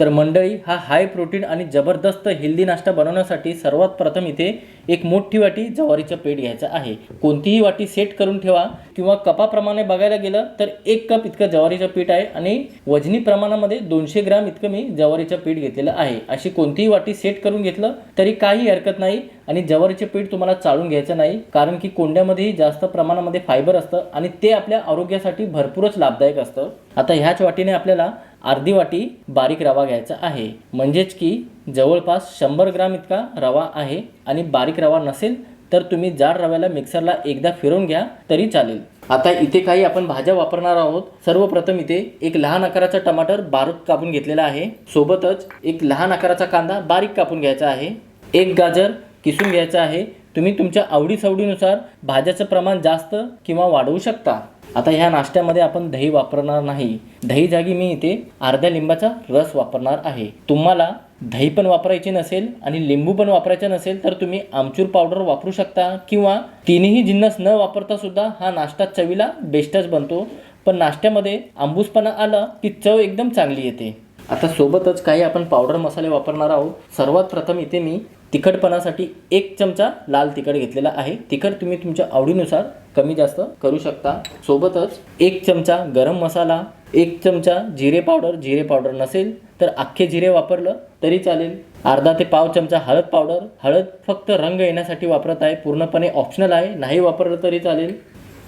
तर मंडळी हा हाय प्रोटीन आणि जबरदस्त हेल्दी नाश्ता बनवण्यासाठी सर्वात प्रथम इथे एक मोठी वाटी ज्वारीचं पीठ घ्यायचं आहे. कोणतीही वाटी सेट करून ठेवा किंवा कपाप्रमाणे बघायला गेलं तर एक कप इतकं ज्वारीचं पीठ आहे आणि वजनी प्रमाणामध्ये दोनशे ग्राम इतकं मी ज्वारीचं पीठ घेतलेलं आहे. अशी कोणतीही वाटी सेट करून घेतलं तरी काही हरकत नाही. आणि जवारीचे पीठ तुम्हाला चाळून घ्यायचं नाही कारण की कोंड्यामध्येही जास्त प्रमाणामध्ये फायबर असतं आणि ते आपल्या आरोग्यासाठी भरपूरच लाभदायक असतं. आता ह्याच वाटीने आपल्याला अर्धी वाटी बारीक रवा घ्यायचा आहे. म्हणजेच की जवळपास शंभर ग्राम इतका रवा आहे आणि बारीक रवा नसेल तर तुम्ही जाड रव्याला मिक्सरला एकदा फिरवून घ्या तरी चालेल. आता इथे काही आपण भाज्या वापरणार आहोत. सर्वप्रथम इथे एक लहान आकाराचा टमाटर बारीक कापून घेतलेला आहे. सोबतच एक लहान आकाराचा कांदा बारीक कापून घ्यायचा आहे. एक गाजर किसून घ्यायचं आहे तुम्ही तुमच्या आवडीसवडीनुसार भाज्याचं प्रमाण जास्त किंवा वाढवू शकता. आता ह्या नाश्त्यामध्ये आपण दही वापरणार नाही. दही जागी मी इथे अर्ध्या लिंबाचा रस वापरणार आहे. तुम्हाला दही पण वापरायची नसेल आणि लिंबू पण वापरायचा नसेल तर तुम्ही आमचूर पावडर वापरू शकता किंवा तिन्ही जिन्नस न वापरता सुद्धा हा नाश्ता चवीला बेस्टच बनतो. पण नाश्त्यामध्ये आंबूसपणा आला की चव एकदम चांगली येते. आता सोबतच काही आपण पावडर मसाले वापरणार आहोत. सर्वात प्रथम इथे मी तिखटपणासाठी एक चमचा लाल तिखट घेतलेला आहे. तिखट तुम्ही तुमच्या आवडीनुसार कमी जास्त करू शकता. सोबतच एक चमचा गरम मसाला एक चमचा जिरे पावडर जिरे पावडर नसेल तर अख्खे जिरे वापरलं तरी चालेल. अर्धा ते पाव चमचा हळद पावडर हळद फक्त रंग येण्यासाठी वापरत आहे. पूर्णपणे ऑप्शनल आहे. नाही वापरलं तरी चालेल.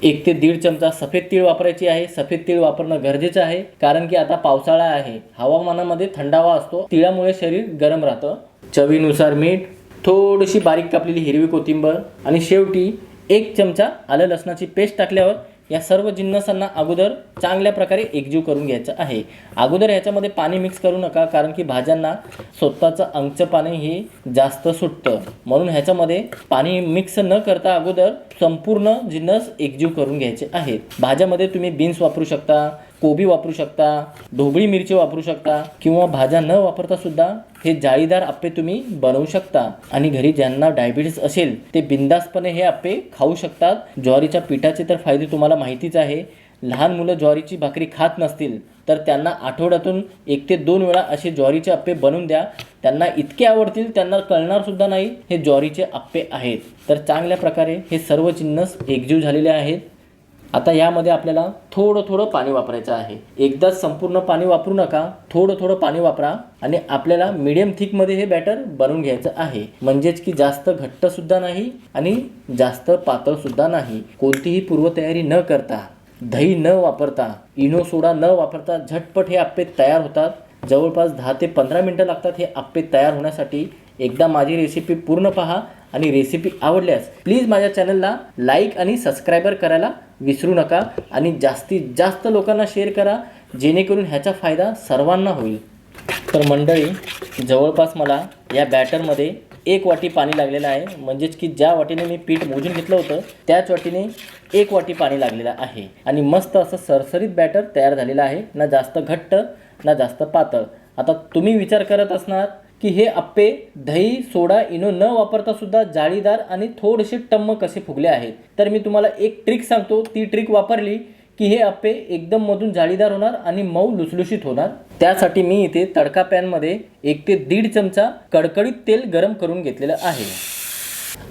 एक ते दीड चमचा सफेद तीळ वापरायची आहे. सफेद तीळ वापरणं गरजेचं आहे. कारण की आता पावसाळा आहे. हवामानामध्ये थंडावा असतो. तिळामुळे शरीर गरम राहतं. चवीनुसार मीठ थोडीशी बारीक कापलेली हिरवी कोथिंबर आणि शेवटी एक चमचा आलं लसणाची पेस्ट टाकल्यावर या सर्व जिन्नसांना अगोदर चांगल्या प्रकारे एकजीव करून घ्यायचं आहे. अगोदर ह्याच्यामध्ये पाणी मिक्स करू नका कारण की भाज्यांना स्वतःचं अंगचं पाणी हे जास्त सुटतं. म्हणून ह्याच्यामध्ये पाणी मिक्स न करता अगोदर संपूर्ण जिन्नस एकजीव करून घ्यायचे आहेत. भाज्यामध्ये तुम्ही बीन्स वापरू शकता कोबी वापरू शकता ढोबळी मिरची वापरू शकता किंवा भाज्या न वापरता सुद्धा हे जाळीदार आप्पे तुम्ही बनवू शकता. आणि घरी ज्यांना डायबिटीस असेल ते बिंदासपणे हे आप्पे खाऊ शकतात. ज्वारीच्या पिठाचे तर फायदे तुम्हाला माहितीच आहे. लहान मुलं ज्वारीची भाकरी खात नसतील तर त्यांना आठवड्यातून एक ते दोन वेळा असे ज्वारीचे आप्पे बनवून द्या. त्यांना इतके आवडतील त्यांना कळणार सुद्धा नाही हे ज्वारीचे आप्पे आहेत. तर चांगल्या प्रकारे हे सर्व जिन्नस एकजीव झालेले आहेत. आता यामध्ये आपल्याला थोडं थोडं पाणी वापरायचं आहे. एकदाच संपूर्ण पाणी वापरू नका थोडं थोडं पाणी वापरा आणि आपल्याला मीडियम थिकमध्ये हे बॅटर बनवून घ्यायचं आहे. म्हणजेच की जास्त घट्टसुद्धा नाही आणि जास्त पातळसुद्धा नाही. कोणतीही पूर्वतयारी न करता दही न वापरता इनो सोडा न वापरता झटपट हे आप्पे तयार होतात. जवळपास दहा ते पंधरा मिनटं लागतात हे आप्पे तयार होण्यासाठी. एकदा माझी रेसिपी पूर्ण पहा. आणि रेसिपी आवडल्यास प्लीज माझ्या चॅनलला लाईक आणि सबस्क्रायबर करायला विसरू नका आणि जास्तीत जास्त लोकांना शेअर करा जेणेकरून ह्याचा फायदा सर्वांना होईल. तर मंडळी जवळपास मला या बॅटरमध्ये एक वाटी पाणी लागलेलं आहे. म्हणजेच की ज्या वाटीने मी पीठ मोजून घेतलं होतं त्याच वाटीने एक वाटी पाणी लागलेलं आहे. आणि मस्त असं सरसरीत बॅटर तयार झालेलं आहे. ना जास्त घट्ट ना जास्त पातळ. आता तुम्ही विचार करत असणार की हे आप्पे दही सोडा इनो न वापरता सुद्धा जाळीदार आणि थोडेसे टम्म कसे फुगले आहेत. तर मी तुम्हाला एक ट्रिक सांगतो. ती ट्रिक वापरली की हे आप्पे एकदम मधून जाळीदार होणार आणि मऊ लुसलुशीत होणार. त्यासाठी मी इथे तडका पॅनमध्ये एक ते दीड चमचा कडकडीत तेल गरम करून घेतलेलं आहे.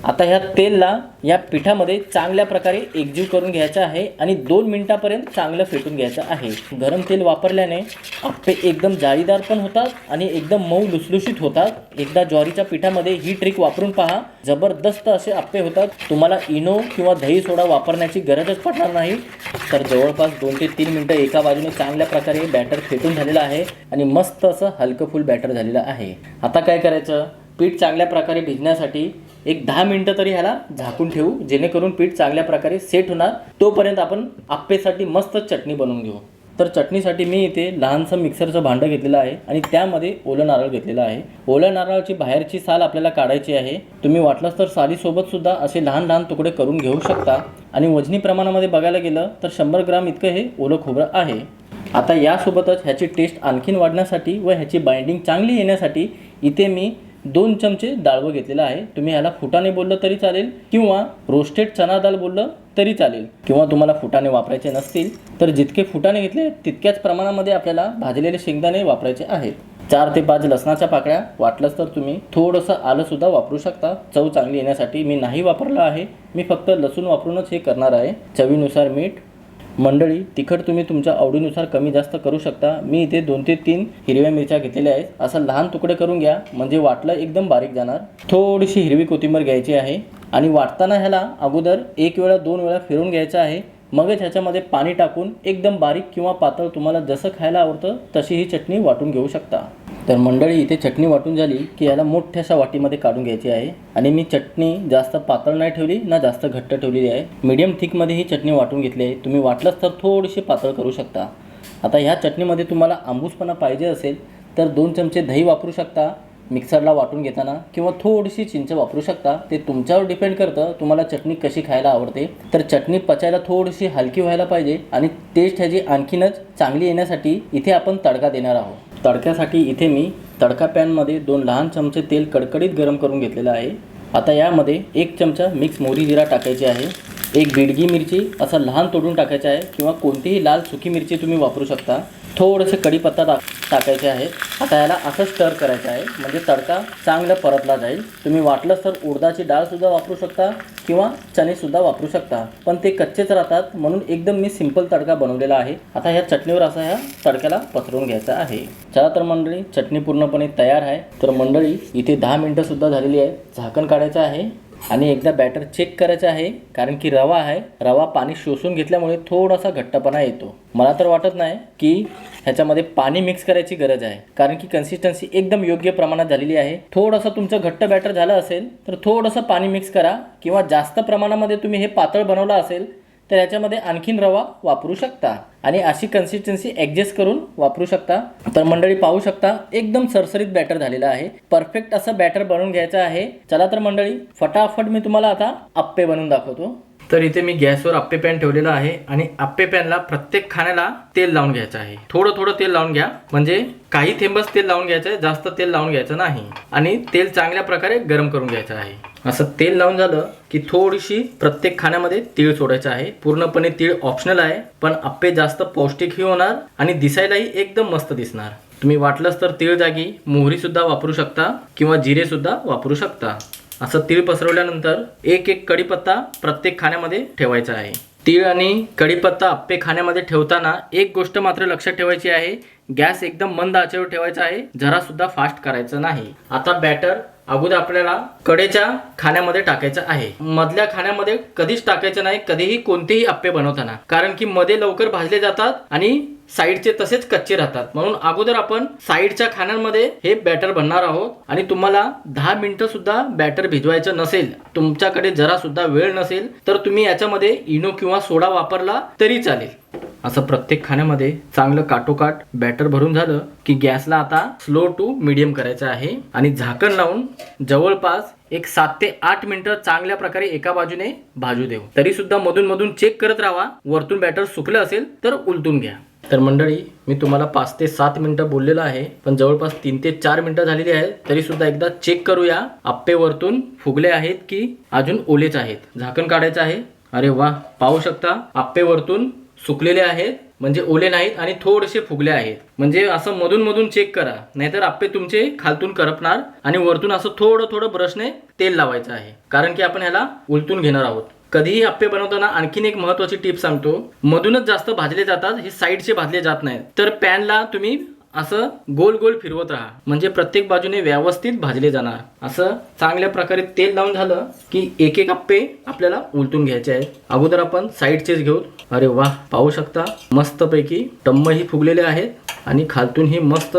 आता ह्या तेलला या पिठामध्ये चांगल्या प्रकारे एकजीव करून घ्यायचं आहे आणि दोन मिनटापर्यंत चांगलं फेटून घ्यायचं आहे. गरम तेल वापरल्याने आप्पे एकदम जाळीदार पण होतात आणि एकदम मऊ लुसलुशीत होतात. एकदा ज्वारीच्या पिठामध्ये ही ट्रिक वापरून पहा. जबरदस्त असे आप्पे होतात. तुम्हाला इनो किंवा दही सोडा वापरण्याची गरजच पडणार नाही. तर जवळपास दोन ते तीन मिनटं एका बाजूने चांगल्या प्रकारे बॅटर फेटून झालेलं आहे आणि मस्त असं हलकं फुल बॅटर झालेलं आहे. आता काय करायचं? पीठ चांगल्या प्रकारे भिजण्यासाठी एक दहा मिनटं तरी ह्याला झाकून ठेवू जेणेकरून पीठ चांगल्या प्रकारे सेट होणार. तोपर्यंत आपण आप्पेसाठी मस्त चटणी बनवून घेऊ. तर चटणीसाठी मी इथे लहानसं मिक्सरचं भांडं घेतलेलं आहे आणि त्यामध्ये ओलं नारळ घेतलेलं आहे. ओल्या नारळाची बाहेरची साल आपल्याला काढायची आहे. तुम्ही वाटलंच तर सालीसोबत सुद्धा असे लहान लहान तुकडे करून घेऊ शकता. आणि वजनी प्रमाणामध्ये बघायला गेलं तर शंभर ग्राम इतकं हे ओलं खोबरं आहे. आता यासोबतच ह्याची टेस्ट आणखीन वाढण्यासाठी व ह्याची बाइंडिंग चांगली येण्यासाठी इथे मी दोन चमचे डाळवं घेतलेलं आहे. तुम्ही ह्याला फुटाने बोललं तरी चालेल किंवा रोस्टेड चना दाल बोललं तरी चालेल. किंवा तुम्हाला फुटाने वापरायचे नसतील तर जितके फुटाने घेतले तितक्याच प्रमाणामध्ये आपल्याला भाजलेले शेंगदाणे वापरायचे आहेत. चार ते पाच लसणाच्या पाकळ्या वाटलंच तर तुम्ही थोडंसं आलंसुद्धा वापरू शकता. चव चांगली येण्यासाठी मी नाही वापरलं आहे. मी फक्त लसूण वापरूनच हे करणार आहे. चवीनुसार मीठ मंडळी तिखट तुम्ही तुमच्या आवडीनुसार कमी जास्त करू शकता. मी इथे दोन ते तीन हिरव्या मिरच्या घेतलेल्या आहेत. असं लहान तुकडे करून घ्या म्हणजे वाटलं एकदम बारीक जाणार. थोडीशी हिरवी कोथिंबीर घ्यायची आहे. आणि वाटताना ह्याला अगोदर एक वेळा दोन वेळा फिरून घ्यायचं आहे. मगच ह्याच्यामध्ये पाणी टाकून एकदम बारीक किंवा पातळ तुम्हाला जसं खायला आवडतं तशी ही चटणी वाटून घेऊ शकता. तर मंडळी इथे चटणी वाटून झाली की याला मोठ्याशा वाटीमध्ये काढून घ्यायची आहे. आणि मी चटणी जास्त पातळ नाही ठेवली ना जास्त घट्ट ठेवलेली आहे. मीडियम थिकमध्ये ही चटणी वाटून घेतली आहे. तुम्ही वाटलंच तर थोडीशी पातळ करू शकता. आता ह्या चटणीमध्ये तुम्हाला आंबूसपणा पाहिजे असेल तर दोन चमचे दही वापरू शकता. मिक्सरला वाटून घेताना किंवा थोडीशी चिंच वापरू शकता. ते तुमच्यावर डिपेंड करतं तुम्हाला चटणी कशी खायला आवडते. तर चटणी पचायला थोडीशी हलकी व्हायला पाहिजे आणि टेस्ट ह्याची आणखीनच चांगली येण्यासाठी इथे आपण तडका देणार आहोत. तडक्यासाठी इथे मी तडका पॅनमध्ये दोन लहान चमचे तेल कडकडीत गरम करून घेतलेलं आहे. आता यामध्ये एक चमचा मिक्स मोहरी जिरा टाकायची आहे. एक बिडगी मिरची असं लहान तोडून टाकायचं आहे किंवा कोणतीही लाल सुकी मिरची तुम्ही वापरू शकता. थोडंसं कढीपत्ता टाक टाकायचे आहे. आता याला असं स्टर करायचं आहे. म्हणजे तडका चांगला परतला जाईल. तुम्ही वाटलंच तर उडदाची डाळसुद्धा वापरू शकता किंवा चणेसुद्धा वापरू शकता. पण ते कच्चेच राहतात. म्हणून एकदम मी सिंपल तडका बनवलेला आहे. आता ह्या चटणीवर असा ह्या तडक्याला पसरवून घ्यायचा आहे. चला तर मंडळी चटणी पूर्णपणे तयार आहे. तर मंडळी इथे दहा मिनटंसुद्धा झालेली आहे झाकण काढायचं आहे. आणि एकदा बॅटर चेक करायचं आहे कारण की रवा आहे. रवा पाणी शोषून घेतल्यामुळे थोडासा घट्टपणा येतो. मला तर वाटत नाही की ह्याच्यामध्ये पाणी मिक्स करायची गरज आहे. कारण की कन्सिस्टन्सी एकदम योग्य प्रमाणात झालेली आहे. थोडंसं तुमचं घट्ट बॅटर झालं असेल तर थोडंसं पाणी मिक्स करा किंवा जास्त प्रमाणामध्ये तुम्ही हे पातळ बनवलं असेल तर याच्यामध्ये आणखीन रवा वापरू शकता. आणि अशी कन्सिस्टन्सी ॲडजस्ट करून वापरू शकता. तर मंडळी पाहू शकता एकदम सरसरीत बॅटर झालेला आहे. परफेक्ट असं बॅटर बनवून घ्यायचं आहे. चला तर मंडळी फटाफट मी तुम्हाला आता आप्पे बनवून दाखवतो. तर इथे मी गॅसवर आप्पे पॅन ठेवलेलं आहे आणि आप्पे पॅनला प्रत्येक खाण्याला तेल लावून घ्यायचं आहे. थोडं थोडं तेल लावून घ्या. म्हणजे काही थेंबच तेल लावून घ्यायचं आहे जास्त तेल लावून घ्यायचं नाही. आणि तेल चांगल्या प्रकारे गरम करून घ्यायचं आहे. असं तेल लावून झालं की थोडीशी प्रत्येक खाण्यामध्ये तीळ सोडायचं आहे. पूर्णपणे तीळ ऑप्शनल आहे पण आप्पे जास्त पौष्टिकही होणार आणि दिसायलाही एकदम मस्त दिसणार. तुम्ही वाटलंच तर तीळ जागी मोहरीसुद्धा वापरू शकता किंवा जिरेसुद्धा वापरू शकता. असं तीळ पसरवल्यानंतर एक एक कढीपत्ता प्रत्येक खाण्यामध्ये ठेवायचा आहे. तीळ आणि कढीपत्ता आप्पे खाण्यामध्ये ठेवताना एक गोष्ट मात्र लक्षात ठेवायची आहे गॅस एकदम मंद आचेवर ठेवायचा आहे जरासुद्धा फास्ट करायचं नाही. आता बॅटर अगोदर आपल्याला कडेच्या खाण्यामध्ये टाकायचं आहे. मधल्या खाण्यामध्ये कधीच टाकायचं नाही कधीही कोणतेही आप्पे बनवताना. कारण की मध्ये लवकर भाजले जातात आणि साईडचे तसेच कच्चे राहतात. म्हणून अगोदर आपण साईडच्या खाण्यांमध्ये हे बॅटर बनणार आहोत. आणि तुम्हाला दहा मिनिटं सुद्धा बॅटर भिजवायचं नसेल तुमच्याकडे जरा सुद्धा वेळ नसेल तर तुम्ही याच्यामध्ये इनो किंवा सोडा वापरला तरी चालेल. असं प्रत्येक खाण्यामध्ये चांगलं काटोकाट बॅटर भरून झालं की गॅसला आता स्लो टू मिडियम करायचं आहे. आणि झाकण लावून जवळपास एक सात ते आठ मिनिटं चांगल्या प्रकारे एका बाजूने भाजू देऊ. तरी सुद्धा मधून मधून चेक करत राहा. वरतून बॅटर सुकलं असेल तर उलटून घ्या. तर मंडळी मी तुम्हाला पाच ते सात मिनिटं बोललेलं आहे पण जवळपास तीन ते चार मिनिटं झालेली आहेत तरी सुद्धा एकदा चेक करूया आप्पे वरतून फुगले आहेत की अजून ओलेच आहेत. झाकण काढायचं आहे. अरे वा पाहू शकता आप्पे वरतून सुकलेले आहेत म्हणजे ओले नाहीत आणि थोडेसे फुगले आहेत. म्हणजे असं मधून मधून चेक करा नाहीतर आप्पे तुमचे खालतून करपणार आणि वरतून असं थोडं थोडं ब्रशने तेल लावायचं आहे. कारण की आपण ह्याला उलटून घेणार आहोत. कधीही अप्पे बनवताना आणखीन एक महत्वाची टिप सांगतो. मधूनच जास्त भाजले जातात हे साईडचे भाजले जात नाहीत. तर पॅनला तुम्ही असं गोल गोल फिरवत राहा. म्हणजे प्रत्येक बाजूने व्यवस्थित भाजले जाणार. असं चांगल्या प्रकारे तेल लावून झालं की एक एक अप्पे आपल्याला उलटून घ्यायचे आहेत. अगोदर आपण साईडचेच घेऊ. अरे वा पाहू शकता मस्तपैकी टम्मही फुगलेले आहेत आणि खालतून ही मस्त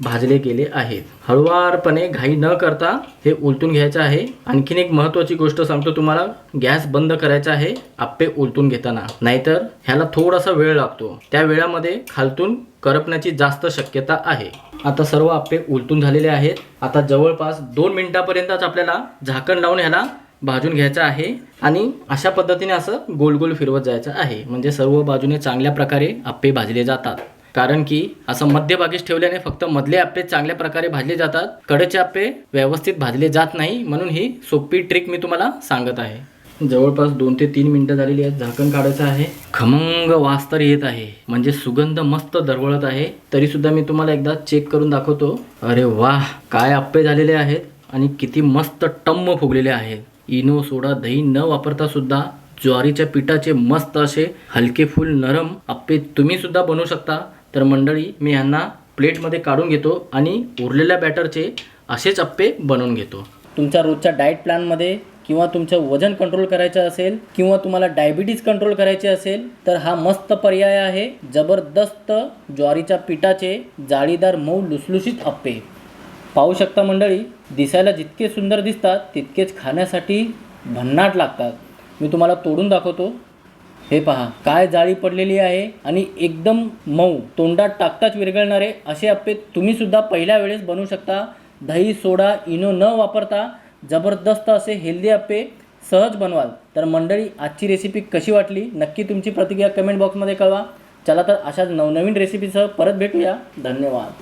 भाजले गेले आहेत. हळुवारपणे घाई न करता हे उलटून घ्यायचं आहे. आणखीन एक महत्वाची गोष्ट सांगतो तुम्हाला. गॅस बंद करायचा आहे आप्पे उलटून घेताना. नाहीतर ह्याला थोडासा वेळ लागतो. त्या वेळामध्ये खालतून करपण्याची जास्त शक्यता आहे. आता सर्व आप्पे उलटून झालेले आहेत. आता जवळपास दोन मिनिटापर्यंतच आपल्याला झाकण लावून ह्याला भाजून घ्यायचं आहे. आणि अशा पद्धतीने असं गोल गोल फिरवत जायचं आहे. म्हणजे सर्व बाजूने चांगल्या प्रकारे आप्पे भाजले जातात. कारण की असं मध्यभागीच ठेवल्याने फक्त मधले आप्पे चांगल्या प्रकारे भाजले जातात कडेचे आप्पे व्यवस्थित भाजले जात नाही म्हणून ही सोपी ट्रिक मी तुम्हाला सांगत आहे. जवळपास दोन ते तीन मिनिटं झालेली आहेत झाकण काढायचं आहे. खमंग वास तर येत आहे म्हणजे सुगंध मस्त दरवळत आहे तरी सुद्धा मी तुम्हाला एकदा चेक करून दाखवतो. अरे वा काय आप्पे झालेले आहेत आणि किती मस्त टम्म फुगलेले आहेत. इनो सोडा दही न वापरता सुद्धा ज्वारीच्या पिठाचे मस्त असे हलके फुल नरम आप्पे तुम्ही सुद्धा बनवू शकता. तर मंडळी मी ह्यांना प्लेटमध्ये काढून घेतो आणि उरलेल्या बॅटरचे असेच अप्पे बनवून घेतो. तुमच्या रोजच्या डाएट प्लॅनमध्ये किंवा तुमचं वजन कंट्रोल करायचं असेल किंवा तुम्हाला डायबिटीज कंट्रोल करायचे असेल तर हा मस्त पर्याय आहे जबरदस्त ज्वारीच्या पिठाचे जाळीदार मऊ लुसलुशीत अप्पे. पाहू शकता मंडळी दिसायला जितके सुंदर दिसतात तितकेच खाण्यासाठी भन्नाट लागतात. मी तुम्हाला तोडून दाखवतो. हे पहा काय जाळी पडलेली आहे आणि एकदम मऊ तोंडात टाकताच विरघळणारे असे आप्पे तुम्ही सुद्धा पहिल्या वेळेस बनवू शकता. दही सोडा इनो न वापरता जबरदस्त असे हेल्दी आप्पे सहज बनवाल. तर मंडळी आजची रेसिपी कशी वाटली? नक्की तुमची प्रतिक्रिया कमेंट बॉक्समध्ये कळवा. चला तर अशाच नवनवीन रेसिपीसह परत भेटूया. धन्यवाद.